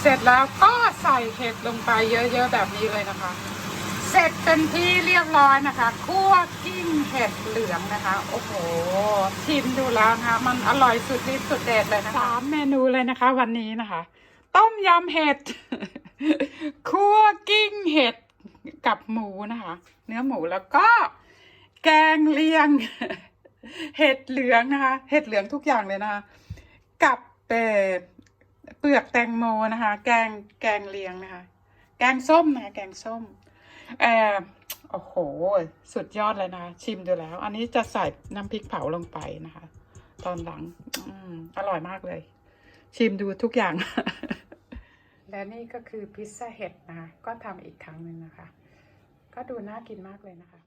เสร็จแล้วก็ใส่เห็ดลงไปเยอะๆแบบนี้เลยนะคะ เสร็จเป็นที่เรียบร้อยนะคะคั่วกิ้งเห็ดเหลืองนะคะ โอ้โห ชิมดูแล้วนะคะ มันอร่อยสุดฤทธิ์สุดเด็ดเลยนะคะสามเมนูเลยนะคะ วันนี้นะคะ ต้มยำเห็ดคั่วกิ้งเห็ดกับหมูนะคะ เนื้อหมูแล้วก็แกงเลียง เห็ดเหลืองนะคะ เห็ดเหลืองทุกอย่างเลยนะคะ กับเอ่อ เปลือกแตงโมนะคะ แกงแกงเลียงนะคะ แกงส้มนะคะแกงส้มเออโอ้โห สุดยอดเลยนะคะชิมดูแล้ว อันนี้จะใส่น้ำพริกเผาลงไปนะคะ ตอนหลัง อืมอร่อยมากเลย ชิมดูทุกอย่าง และนี่ก็คือพิซซ่าเห็ดนะคะ ก็ทำอีกครั้งหนึ่งนะคะ ก็ดูน่ากินมากเลยนะคะ